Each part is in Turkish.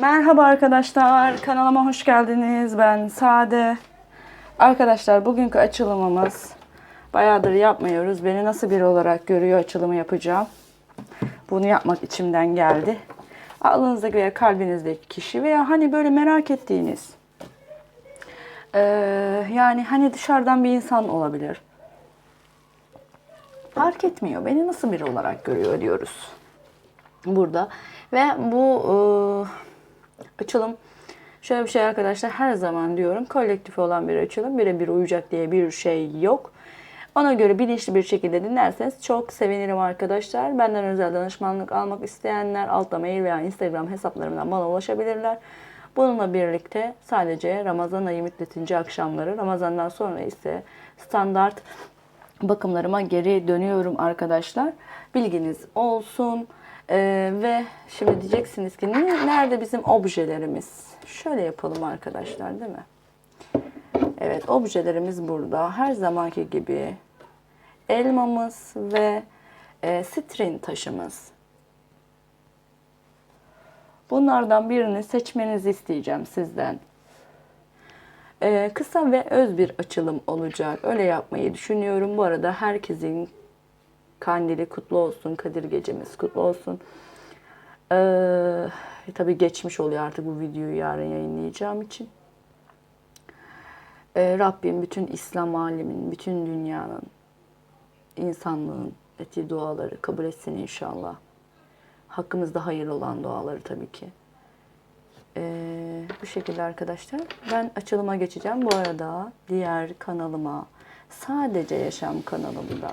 Merhaba arkadaşlar, kanalıma hoş geldiniz. Ben Sade. Arkadaşlar bugünkü açılımımız bayağıdır yapmıyoruz. Beni nasıl biri olarak görüyor açılımı yapacağım. Bunu yapmak içimden geldi. Aklınızdaki veya kalbinizdeki kişi veya hani böyle merak ettiğiniz eee, yani hani dışarıdan bir insan olabilir. Fark etmiyor. Beni nasıl biri olarak görüyor diyoruz burada. Ve bu e, açılım şöyle bir şey arkadaşlar her zaman diyorum kolektif olan bir açılım birebir uyacak diye bir şey yok. Ona göre bilinçli bir şekilde dinlerseniz çok sevinirim arkadaşlar. Benden özel danışmanlık almak isteyenler altta mail veya Instagram hesaplarımdan bana ulaşabilirler. Bununla birlikte sadece Ramazan ayı müddetince akşamları, Ramazandan sonra ise standart bakımlarıma geri dönüyorum arkadaşlar. Bilginiz olsun. Ee, ve şimdi diyeceksiniz ki "Ne- nerede bizim objelerimiz? Şöyle yapalım arkadaşlar değil mi? Evet objelerimiz burada. Her zamanki gibi elmamız ve e, sitrin taşımız. Bunlardan birini seçmenizi isteyeceğim sizden. Ee, kısa ve öz bir açılım olacak. Öyle yapmayı düşünüyorum. Bu arada herkesin kandili kutlu olsun. Kadir gecemiz kutlu olsun. Ee, tabii geçmiş oluyor artık bu videoyu yarın yayınlayacağım için. Ee, Rabbim bütün İslam aleminin, bütün dünyanın, insanlığın ettiği duaları kabul etsin inşallah. Hakkımızda hayırlı olan duaları tabii ki. Ee, bu şekilde arkadaşlar. Ben açılıma geçeceğim. Bu arada diğer kanalıma sadece yaşam kanalımda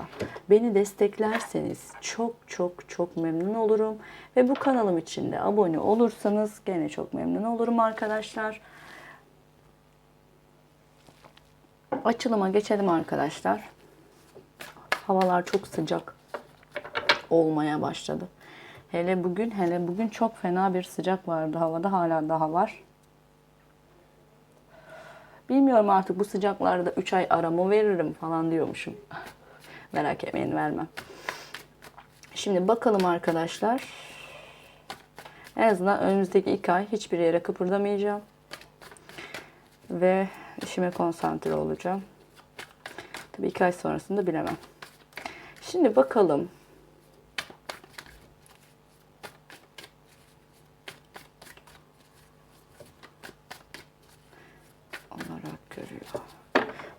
beni desteklerseniz çok çok çok memnun olurum. Ve bu kanalım için de abone olursanız gene çok memnun olurum arkadaşlar. Açılıma geçelim arkadaşlar. Havalar çok sıcak olmaya başladı. Hele bugün, hele bugün çok fena bir sıcak vardı havada. Hala daha var. Bilmiyorum artık bu sıcaklarda 3 ay aramı veririm falan diyormuşum. Merak etmeyin vermem. Şimdi bakalım arkadaşlar. En azından önümüzdeki 2 ay hiçbir yere kıpırdamayacağım. Ve işime konsantre olacağım. Tabii 2 ay sonrasında bilemem. Şimdi bakalım. olarak görüyor.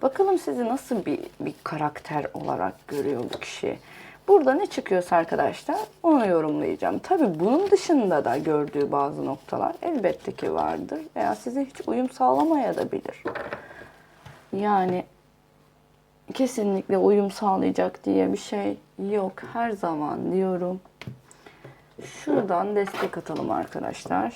Bakalım sizi nasıl bir, bir karakter olarak görüyor bu kişi. Burada ne çıkıyorsa arkadaşlar onu yorumlayacağım. Tabii bunun dışında da gördüğü bazı noktalar elbette ki vardır. Veya size hiç uyum sağlamaya da bilir. Yani kesinlikle uyum sağlayacak diye bir şey yok. Her zaman diyorum. Şuradan destek atalım arkadaşlar.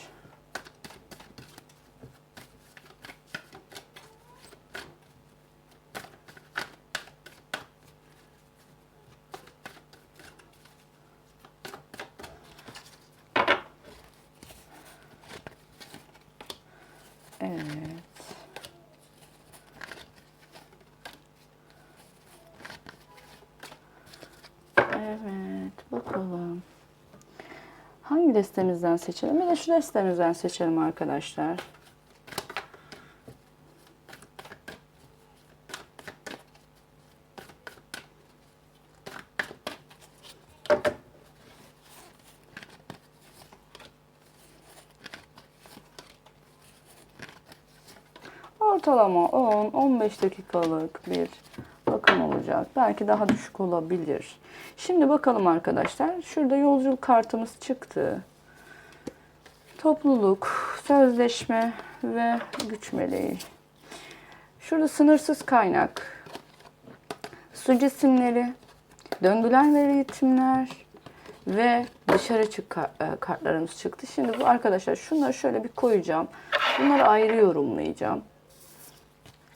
Evet. Evet, bakalım. Hangi destemizden seçelim? Bir de şu destemizden seçelim arkadaşlar. Ortalama 10-15 dakikalık bir bakım olacak. Belki daha düşük olabilir. Şimdi bakalım arkadaşlar. Şurada yolculuk kartımız çıktı. Topluluk, sözleşme ve güç meleği. Şurada sınırsız kaynak. Su cisimleri, döngüler ve ritimler ve dışarı çık e, kartlarımız çıktı. Şimdi bu arkadaşlar şunları şöyle bir koyacağım. Bunları ayrı yorumlayacağım.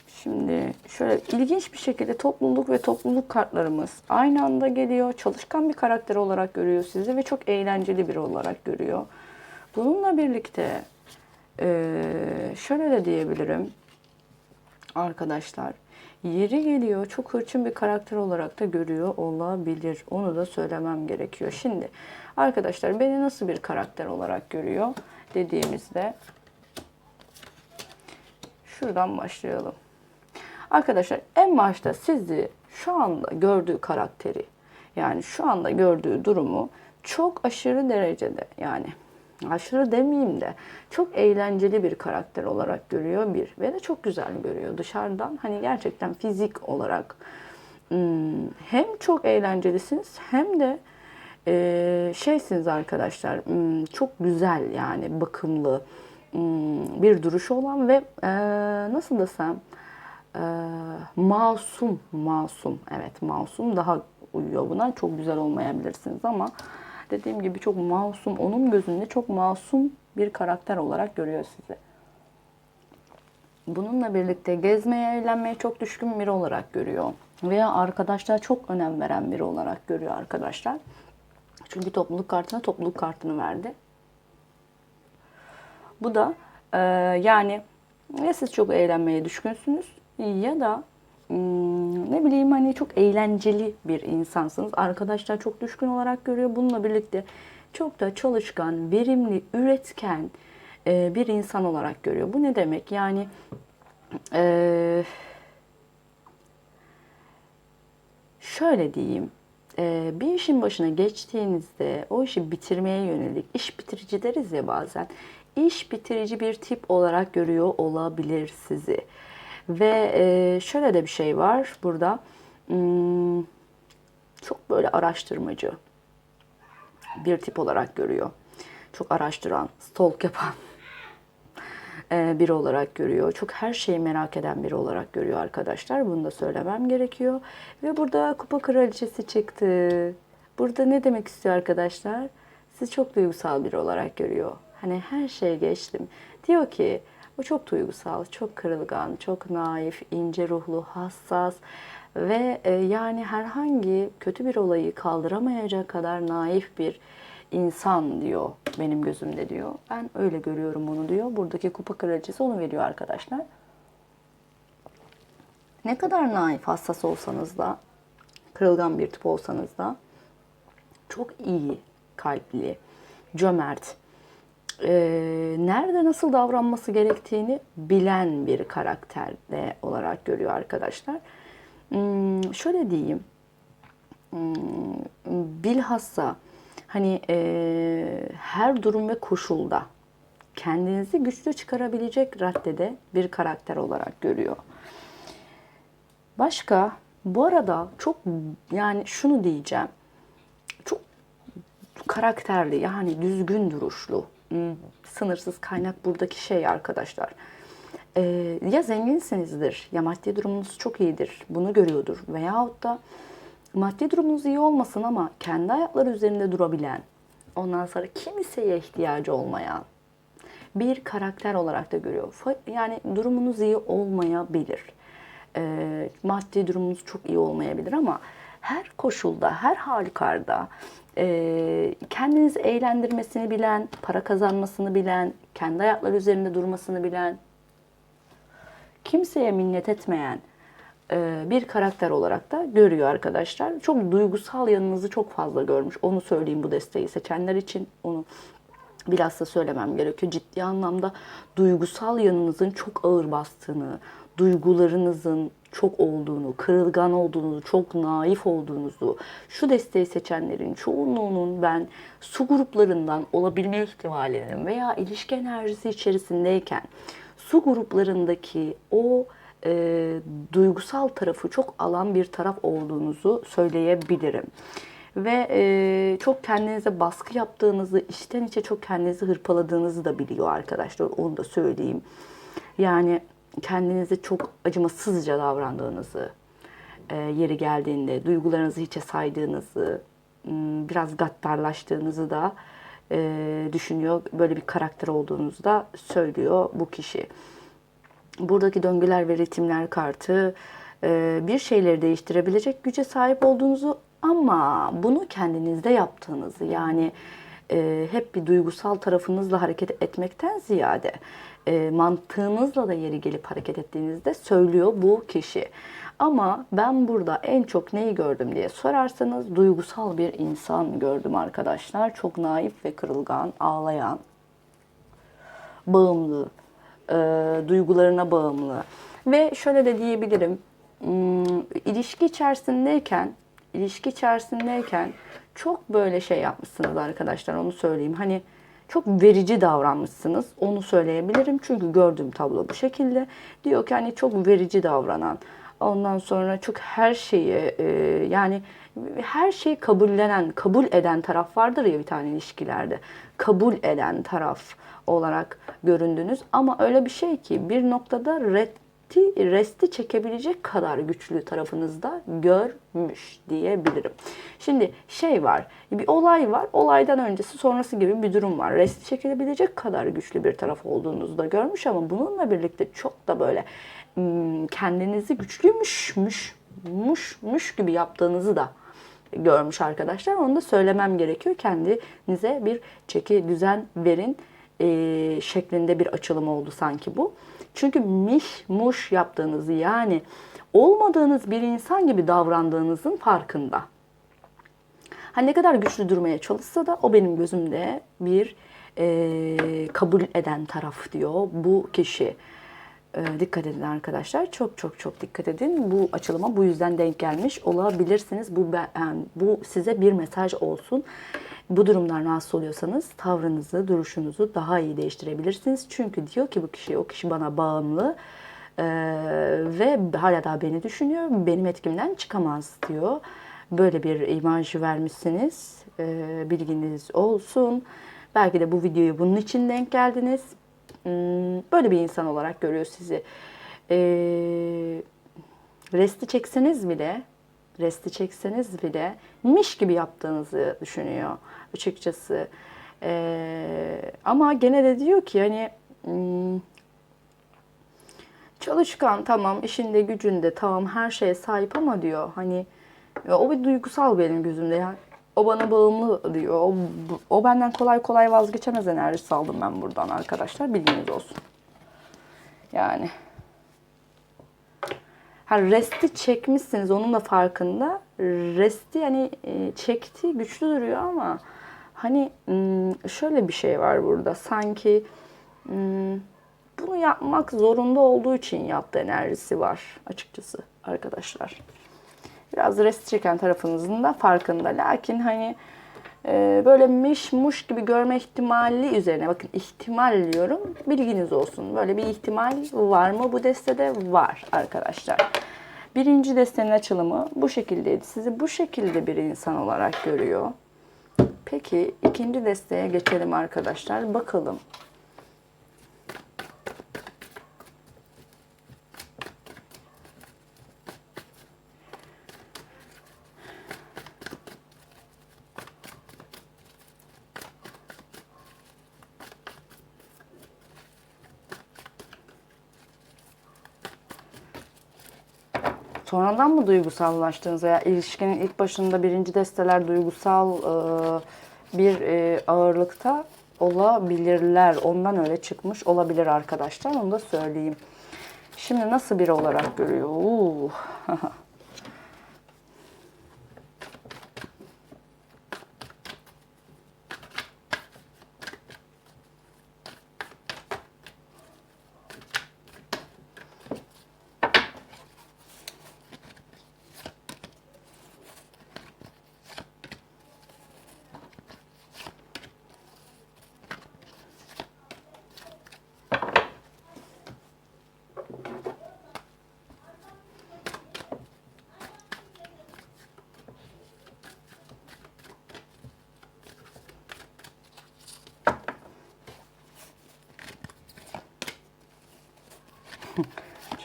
Şimdi şöyle ilginç bir şekilde topluluk ve topluluk kartlarımız aynı anda geliyor. Çalışkan bir karakter olarak görüyor sizi ve çok eğlenceli biri olarak görüyor. Bununla birlikte eee, şöyle de diyebilirim arkadaşlar. Yeri geliyor çok hırçın bir karakter olarak da görüyor olabilir. Onu da söylemem gerekiyor. Şimdi arkadaşlar beni nasıl bir karakter olarak görüyor? dediğimizde şuradan başlayalım. Arkadaşlar en başta sizi şu anda gördüğü karakteri yani şu anda gördüğü durumu çok aşırı derecede yani aşırı demeyeyim de çok eğlenceli bir karakter olarak görüyor bir ve de çok güzel görüyor dışarıdan. Hani gerçekten fizik olarak hmm, hem çok eğlencelisiniz hem de e, şeysiniz arkadaşlar hmm, çok güzel yani bakımlı hmm, bir duruşu olan ve e, nasıl desem e, masum masum. Evet masum daha uyuyor buna. Çok güzel olmayabilirsiniz ama dediğim gibi çok masum onun gözünde çok masum bir karakter olarak görüyor sizi. Bununla birlikte gezmeye, eğlenmeye çok düşkün biri olarak görüyor. Veya arkadaşlar çok önem veren biri olarak görüyor arkadaşlar. Çünkü topluluk kartına topluluk kartını verdi. Bu da e, yani ya siz çok eğlenmeye düşkünsünüz ya da ne bileyim hani çok eğlenceli bir insansınız. Arkadaşlar çok düşkün olarak görüyor. Bununla birlikte çok da çalışkan, verimli, üretken e, bir insan olarak görüyor. Bu ne demek? Yani e, şöyle diyeyim. e, bir işin başına geçtiğinizde o işi bitirmeye yönelik, iş bitirici deriz ya bazen. İş bitirici bir tip olarak görüyor olabilir sizi. Ve e, şöyle de bir şey var burada. Hmm, çok böyle araştırmacı bir tip olarak görüyor. Çok araştıran, stalk yapan e, biri olarak görüyor. Çok her şeyi merak eden biri olarak görüyor arkadaşlar. Bunu da söylemem gerekiyor. Ve burada kupa kraliçesi çıktı. Burada ne demek istiyor arkadaşlar? Sizi çok duygusal biri olarak görüyor. Hani her şeye geçtim. Diyor ki bu çok duygusal, çok kırılgan, çok naif, ince ruhlu, hassas ve e, yani herhangi kötü bir olayı kaldıramayacak kadar naif bir insan diyor benim gözümde diyor. Ben öyle görüyorum onu diyor. Buradaki kupa kraliçesi onu veriyor arkadaşlar. Ne kadar naif, hassas olsanız da, kırılgan bir tip olsanız da çok iyi kalpli, cömert, e, nerede nasıl davranması gerektiğini bilen bir karakterde olarak görüyor arkadaşlar. Hmm, şöyle diyeyim, hmm, bilhassa hani e, her durum ve koşulda kendinizi güçlü çıkarabilecek raddede bir karakter olarak görüyor. Başka bu arada çok yani şunu diyeceğim. Çok karakterli yani düzgün duruşlu. Sınırsız kaynak buradaki şey arkadaşlar. Ee, ya zenginsinizdir ya maddi durumunuz çok iyidir. Bunu görüyordur. Veyahut da maddi durumunuz iyi olmasın ama kendi ayakları üzerinde durabilen, ondan sonra kimseye ihtiyacı olmayan bir karakter olarak da görüyor. Yani durumunuz iyi olmayabilir. Ee, maddi durumunuz çok iyi olmayabilir ama her koşulda, her halükarda e, kendinizi eğlendirmesini bilen, para kazanmasını bilen, kendi ayakları üzerinde durmasını bilen, kimseye minnet etmeyen e, bir karakter olarak da görüyor arkadaşlar. Çok duygusal yanınızı çok fazla görmüş. Onu söyleyeyim bu desteği seçenler için. Onu bilhassa söylemem gerekiyor. Ciddi anlamda duygusal yanınızın çok ağır bastığını, duygularınızın çok olduğunu, kırılgan olduğunuzu, çok naif olduğunuzu, şu desteği seçenlerin çoğunluğunun ben su gruplarından olabilme ihtimalinin veya ilişki enerjisi içerisindeyken su gruplarındaki o e, duygusal tarafı çok alan bir taraf olduğunuzu söyleyebilirim. Ve e, çok kendinize baskı yaptığınızı, içten içe çok kendinizi hırpaladığınızı da biliyor arkadaşlar. Onu da söyleyeyim. Yani kendinize çok acımasızca davrandığınızı, e, yeri geldiğinde duygularınızı hiçe saydığınızı, biraz gaddarlaştığınızı da e, düşünüyor. Böyle bir karakter olduğunuzu da söylüyor bu kişi. Buradaki döngüler ve ritimler kartı e, bir şeyleri değiştirebilecek güce sahip olduğunuzu ama bunu kendinizde yaptığınızı yani hep bir duygusal tarafınızla hareket etmekten ziyade e, mantığınızla da yeri gelip hareket ettiğinizde söylüyor bu kişi. Ama ben burada en çok neyi gördüm diye sorarsanız duygusal bir insan gördüm arkadaşlar. Çok naif ve kırılgan, ağlayan, bağımlı, e, duygularına bağımlı. Ve şöyle de diyebilirim, hmm, ilişki içerisindeyken, ilişki içerisindeyken çok böyle şey yapmışsınız arkadaşlar onu söyleyeyim. Hani çok verici davranmışsınız. Onu söyleyebilirim. Çünkü gördüğüm tablo bu şekilde. Diyor ki hani çok verici davranan. Ondan sonra çok her şeyi e, yani her şeyi kabullenen, kabul eden taraf vardır ya bir tane ilişkilerde. Kabul eden taraf olarak göründünüz. Ama öyle bir şey ki bir noktada reddi, resti çekebilecek kadar güçlü tarafınızda görmüş diyebilirim. Şimdi şey var, bir olay var. Olaydan öncesi sonrası gibi bir durum var. Resti çekilebilecek kadar güçlü bir taraf olduğunuzu da görmüş ama bununla birlikte çok da böyle hmm, kendinizi güçlüymüşmüş muş gibi yaptığınızı da görmüş arkadaşlar. Onu da söylemem gerekiyor. Kendinize bir çeki düzen verin e, şeklinde bir açılım oldu sanki bu. Çünkü miş muş yaptığınızı yani olmadığınız bir insan gibi davrandığınızın farkında. Hani ne kadar güçlü durmaya çalışsa da o benim gözümde bir e, kabul eden taraf diyor bu kişi. E, dikkat edin arkadaşlar. Çok çok çok dikkat edin. Bu açılıma bu yüzden denk gelmiş olabilirsiniz. Bu bu size bir mesaj olsun. Bu durumdan rahatsız oluyorsanız tavrınızı, duruşunuzu daha iyi değiştirebilirsiniz. Çünkü diyor ki bu kişi, o kişi bana bağımlı e, ve hala daha beni düşünüyor. Benim etkimden çıkamaz diyor. Böyle bir imaj vermişsiniz. E, bilginiz olsun. Belki de bu videoyu bunun için denk geldiniz. Hmm, Böyle bir insan olarak görüyor sizi. E, resti çekseniz bile, resti çekseniz bile miş gibi yaptığınızı düşünüyor açıkçası. E, ama gene de diyor ki hani hmm, çalışkan tamam işinde gücünde tamam her şeye sahip ama diyor hani o bir duygusal benim gözümde yani o bana bağımlı diyor. O, o benden kolay kolay vazgeçemez enerjisi aldım ben buradan arkadaşlar. Bilginiz olsun. Yani. Ha resti çekmişsiniz onun da farkında. Resti yani e, çekti güçlü duruyor ama hani hmm, şöyle bir şey var burada. Sanki hmm, bunu yapmak zorunda olduğu için yaptığı enerjisi var açıkçası arkadaşlar biraz rest çeken tarafınızın da farkında. Lakin hani e, böyle miş muş gibi görme ihtimali üzerine bakın ihtimal diyorum bilginiz olsun. Böyle bir ihtimal var mı bu destede? Var arkadaşlar. Birinci destenin açılımı bu şekildeydi. Sizi bu şekilde bir insan olarak görüyor. Peki ikinci desteğe geçelim arkadaşlar. Bakalım sonradan mı duygusallaştınız veya ilişkinin ilk başında birinci desteler duygusal e, bir e, ağırlıkta olabilirler. Ondan öyle çıkmış olabilir arkadaşlar. Onu da söyleyeyim. Şimdi nasıl biri olarak görüyor? Uuu.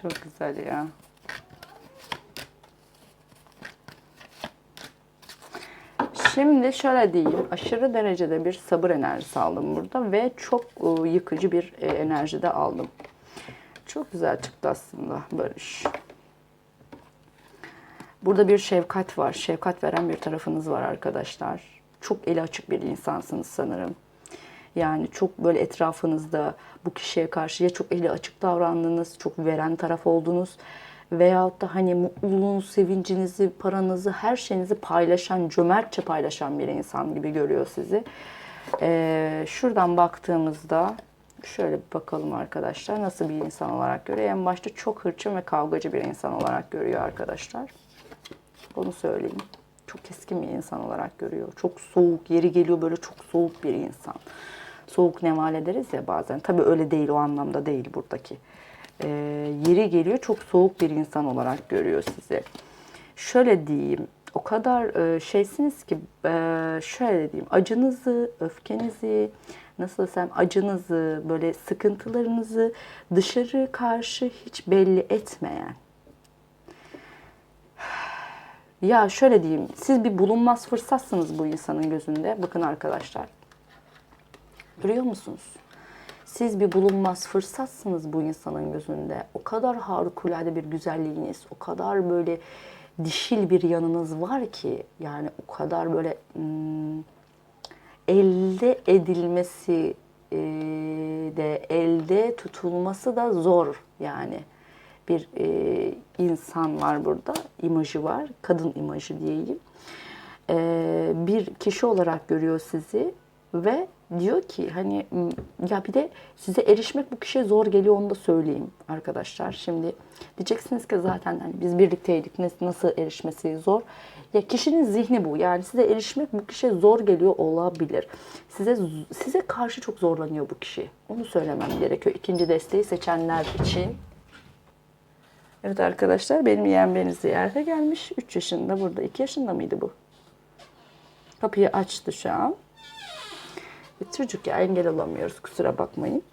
Çok güzel ya. Şimdi şöyle diyeyim, aşırı derecede bir sabır enerjisi aldım burada ve çok e, yıkıcı bir e, enerji de aldım. Çok güzel çıktı aslında Barış. Burada bir şefkat var, şefkat veren bir tarafınız var arkadaşlar. Çok eli açık bir insansınız sanırım. Yani çok böyle etrafınızda bu kişiye karşı ya çok eli açık davrandınız, çok veren taraf oldunuz veyahut da hani mutluluğunuzu, sevincinizi, paranızı, her şeyinizi paylaşan, cömertçe paylaşan bir insan gibi görüyor sizi. Ee, şuradan baktığımızda Şöyle bir bakalım arkadaşlar. Nasıl bir insan olarak görüyor? En başta çok hırçın ve kavgacı bir insan olarak görüyor arkadaşlar. Onu söyleyeyim. Çok keskin bir insan olarak görüyor. Çok soğuk, yeri geliyor böyle çok soğuk bir insan. Soğuk neval ederiz ya bazen. Tabii öyle değil o anlamda değil buradaki. Ee, yeri geliyor çok soğuk bir insan olarak görüyor sizi. Şöyle diyeyim. O kadar e, şeysiniz ki e, şöyle diyeyim. Acınızı, öfkenizi, nasıl desem acınızı, böyle sıkıntılarınızı dışarı karşı hiç belli etmeyen ya şöyle diyeyim, siz bir bulunmaz fırsatsınız bu insanın gözünde. Bakın arkadaşlar. Görüyor musunuz? Siz bir bulunmaz fırsatsınız bu insanın gözünde. O kadar harikulade bir güzelliğiniz, o kadar böyle dişil bir yanınız var ki yani o kadar böyle hmm, elde edilmesi e, de elde tutulması da zor yani bir e, insan var burada imajı var kadın imajı diyeyim E, bir kişi olarak görüyor sizi ve diyor ki hani ya bir de size erişmek bu kişiye zor geliyor onu da söyleyeyim arkadaşlar. Şimdi diyeceksiniz ki zaten hani biz birlikteydik nasıl erişmesi zor. Ya kişinin zihni bu. Yani size erişmek bu kişiye zor geliyor olabilir. Size size karşı çok zorlanıyor bu kişi. Onu söylemem gerekiyor. İkinci desteği seçenler için. Evet arkadaşlar benim yeğen beni ziyarete gelmiş. 3 yaşında burada. 2 yaşında mıydı bu? Kapıyı açtı şu an. Çocuk ya engel olamıyoruz kusura bakmayın.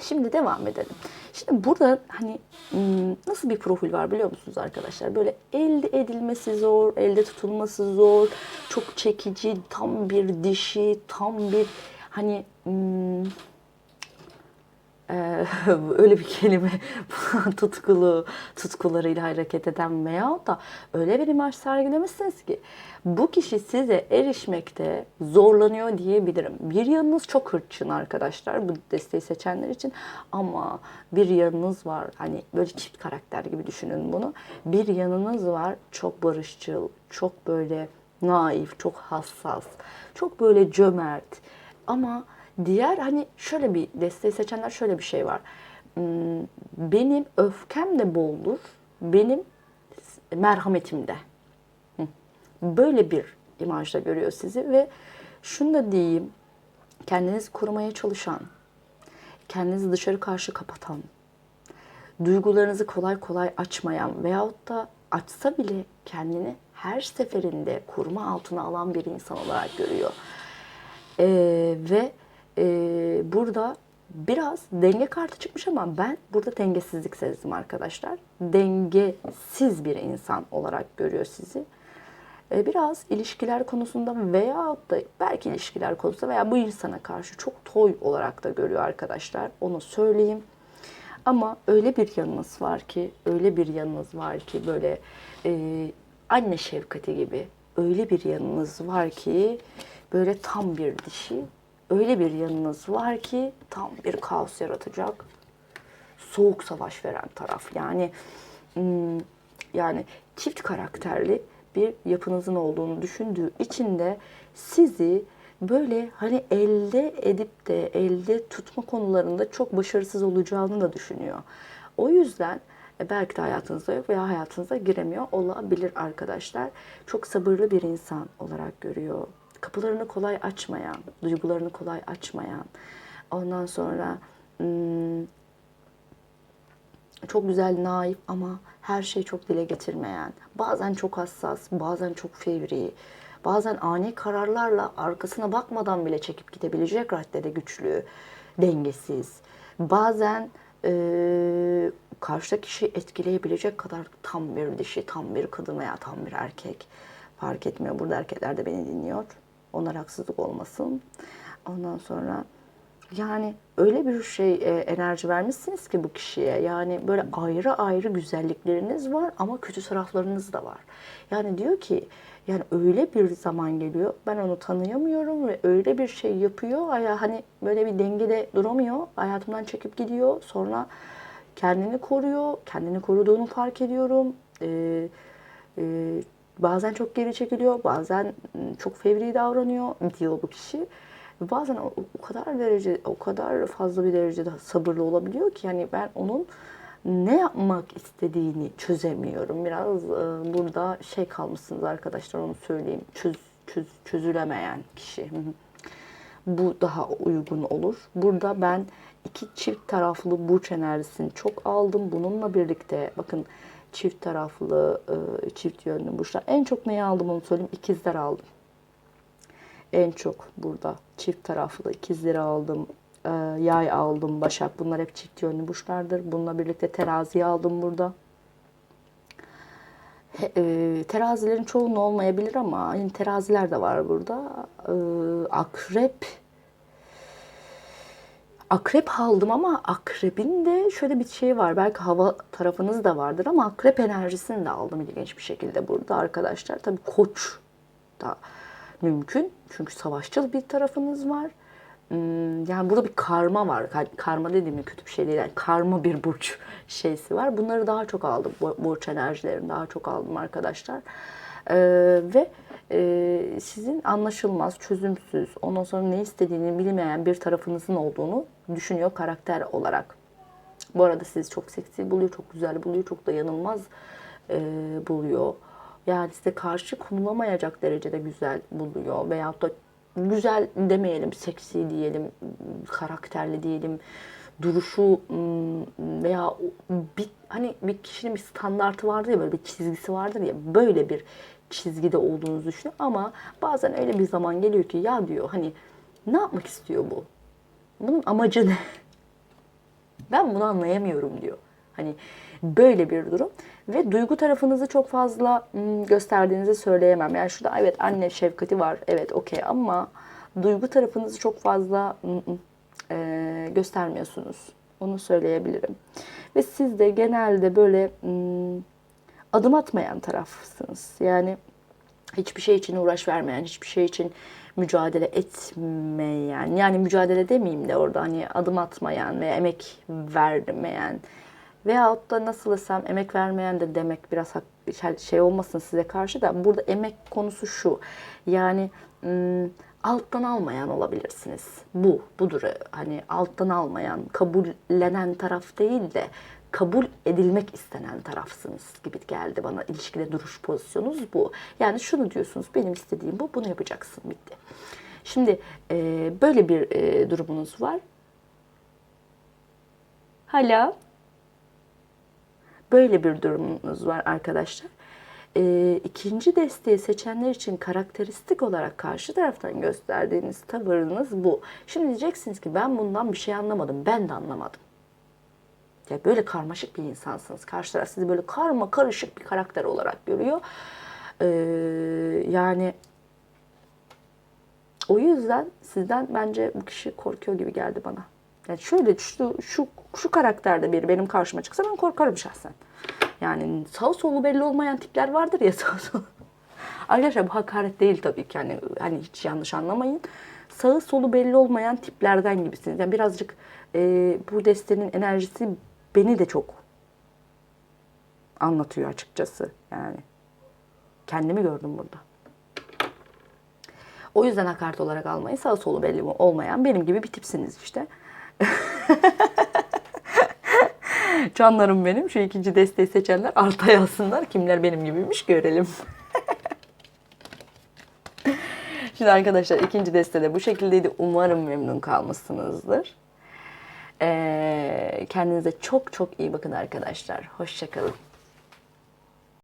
Şimdi devam edelim. Şimdi burada hani hmm, nasıl bir profil var biliyor musunuz arkadaşlar? Böyle elde edilmesi zor, elde tutulması zor, çok çekici, tam bir dişi, tam bir hani ee, öyle bir kelime tutkulu tutkularıyla hareket eden veyahut da öyle bir imaj sergilemişsiniz ki bu kişi size erişmekte zorlanıyor diyebilirim. Bir yanınız çok hırçın arkadaşlar bu desteği seçenler için ama bir yanınız var hani böyle çift karakter gibi düşünün bunu. Bir yanınız var çok barışçıl, çok böyle naif, çok hassas, çok böyle cömert ama Diğer hani şöyle bir desteği seçenler şöyle bir şey var. Hmm, Benim öfkem de boldur. Benim merhametim de. Böyle bir imajda görüyor sizi ve şunu da diyeyim. Kendinizi korumaya çalışan, kendinizi dışarı karşı kapatan, duygularınızı kolay kolay açmayan veyahut da açsa bile kendini her seferinde koruma altına alan bir insan olarak görüyor. Ee, ve e, burada biraz denge kartı çıkmış ama ben burada dengesizlik sezdim arkadaşlar. Dengesiz bir insan olarak görüyor sizi. E, biraz ilişkiler konusunda veya da belki ilişkiler konusunda veya bu insana karşı çok toy olarak da görüyor arkadaşlar. Onu söyleyeyim. Ama öyle bir yanınız var ki, öyle bir yanınız var ki böyle e, anne şefkati gibi öyle bir yanınız var ki böyle tam bir dişi öyle bir yanınız var ki tam bir kaos yaratacak. Soğuk savaş veren taraf. Yani hmm, yani çift karakterli bir yapınızın olduğunu düşündüğü için de sizi böyle hani elde edip de elde tutma konularında çok başarısız olacağını da düşünüyor. O yüzden e, belki de hayatınızda yok veya hayatınıza giremiyor olabilir arkadaşlar. Çok sabırlı bir insan olarak görüyor kapılarını kolay açmayan, duygularını kolay açmayan, ondan sonra hmm, çok güzel, naif ama her şeyi çok dile getirmeyen, bazen çok hassas, bazen çok fevri, bazen ani kararlarla arkasına bakmadan bile çekip gidebilecek raddede güçlü, dengesiz, bazen e, karşıdaki kişiyi etkileyebilecek kadar tam bir dişi, tam bir kadın veya tam bir erkek fark etmiyor. Burada erkekler de beni dinliyor. Onlar haksızlık olmasın. Ondan sonra yani öyle bir şey e, enerji vermişsiniz ki bu kişiye. Yani böyle ayrı ayrı güzellikleriniz var ama kötü taraflarınız da var. Yani diyor ki yani öyle bir zaman geliyor. Ben onu tanıyamıyorum ve öyle bir şey yapıyor. Hani böyle bir dengede duramıyor. Hayatımdan çekip gidiyor. Sonra kendini koruyor. Kendini koruduğunu fark ediyorum. Ee, e, Bazen çok geri çekiliyor, bazen ıı, çok fevri davranıyor diyor bu kişi. Bazen o, o kadar derece, o kadar fazla bir derecede sabırlı olabiliyor ki yani ben onun ne yapmak istediğini çözemiyorum. Biraz e, burada şey kalmışsınız arkadaşlar onu söyleyeyim. Çöz, çöz, çözülemeyen kişi. Bu daha uygun olur. Burada ben iki çift taraflı burç enerjisini çok aldım. Bununla birlikte bakın çift taraflı, e, çift yönlü burçlar. En çok neyi aldım onu söyleyeyim. İkizler aldım. En çok burada çift taraflı ikizleri aldım. e, Yay aldım, başak. Bunlar hep çift yönlü burçlardır. Bununla birlikte teraziyi aldım burada. E, terazilerin çoğunun olmayabilir ama yani teraziler de var burada. E, akrep Akrep aldım ama akrebin de şöyle bir şey var. Belki hava tarafınız da vardır ama akrep enerjisini de aldım ilginç bir şekilde burada arkadaşlar. Tabii koç da mümkün. Çünkü savaşçıl bir tarafınız var. Hmm, Yani burada bir karma var. Ka- Karma dediğim kötü bir şey değil. Yani karma bir burç şeysi var. Bunları daha çok aldım. Bu- Burç enerjilerini daha çok aldım arkadaşlar. Ee, ve e, sizin anlaşılmaz, çözümsüz, ondan sonra ne istediğini bilmeyen bir tarafınızın olduğunu düşünüyor karakter olarak. Bu arada sizi çok seksi buluyor, çok güzel buluyor, çok dayanılmaz e, buluyor. Yani size karşı konulamayacak derecede güzel buluyor. Veyahut da güzel demeyelim, seksi diyelim, karakterli diyelim, duruşu veya bir hani bir kişinin bir standartı vardır ya böyle bir çizgisi vardır ya böyle bir çizgide olduğunuzu düşünüyor ama bazen öyle bir zaman geliyor ki ya diyor hani ne yapmak istiyor bu? Bunun amacı ne? Ben bunu anlayamıyorum diyor. Hani böyle bir durum ve duygu tarafınızı çok fazla ım, gösterdiğinizi söyleyemem. Yani şurada evet anne şefkati var. Evet okey ama duygu tarafınızı çok fazla ım, ım, e, göstermiyorsunuz. Onu söyleyebilirim. Ve siz de genelde böyle ım, adım atmayan tarafsınız. Yani hiçbir şey için uğraş vermeyen, hiçbir şey için mücadele etmeyen, yani mücadele demeyeyim de orada hani adım atmayan ve emek vermeyen veyahut da nasıl desem emek vermeyen de demek biraz şey- şey olmasın size karşı da burada emek konusu şu. Yani alttan almayan olabilirsiniz. Bu, budur. Hani alttan almayan, kabullenen taraf değil de kabul edilmek istenen tarafsınız gibi geldi bana. İlişkide duruş pozisyonunuz bu. Yani şunu diyorsunuz, benim istediğim bu, bunu yapacaksın, bitti. Şimdi e, böyle bir e, durumunuz var. Hala böyle bir durumunuz var arkadaşlar. E, ikinci desteği seçenler için karakteristik olarak karşı taraftan gösterdiğiniz tavırınız bu. Şimdi diyeceksiniz ki ben bundan bir şey anlamadım. Ben de anlamadım. Ya böyle karmaşık bir insansınız. Karşı taraf sizi böyle karma karışık bir karakter olarak görüyor. Ee, yani o yüzden sizden bence bu kişi korkuyor gibi geldi bana. Yani şöyle şu şu şu karakterde biri benim karşıma çıksa ben korkarım şahsen. Yani sağ solu belli olmayan tipler vardır ya sağ solu. Arkadaşlar bu hakaret değil tabii ki. Yani hani hiç yanlış anlamayın. Sağı solu belli olmayan tiplerden gibisiniz. Yani birazcık e, bu destenin enerjisi beni de çok anlatıyor açıkçası. Yani kendimi gördüm burada. O yüzden hakaret olarak almayın. Sağ solu belli olmayan benim gibi bir tipsiniz işte. Canlarım benim. Şu ikinci desteği seçenler alta yazsınlar. Kimler benim gibiymiş görelim. Şimdi arkadaşlar ikinci deste de bu şekildeydi. Umarım memnun kalmışsınızdır. Ee, kendinize çok çok iyi bakın arkadaşlar. Hoşçakalın.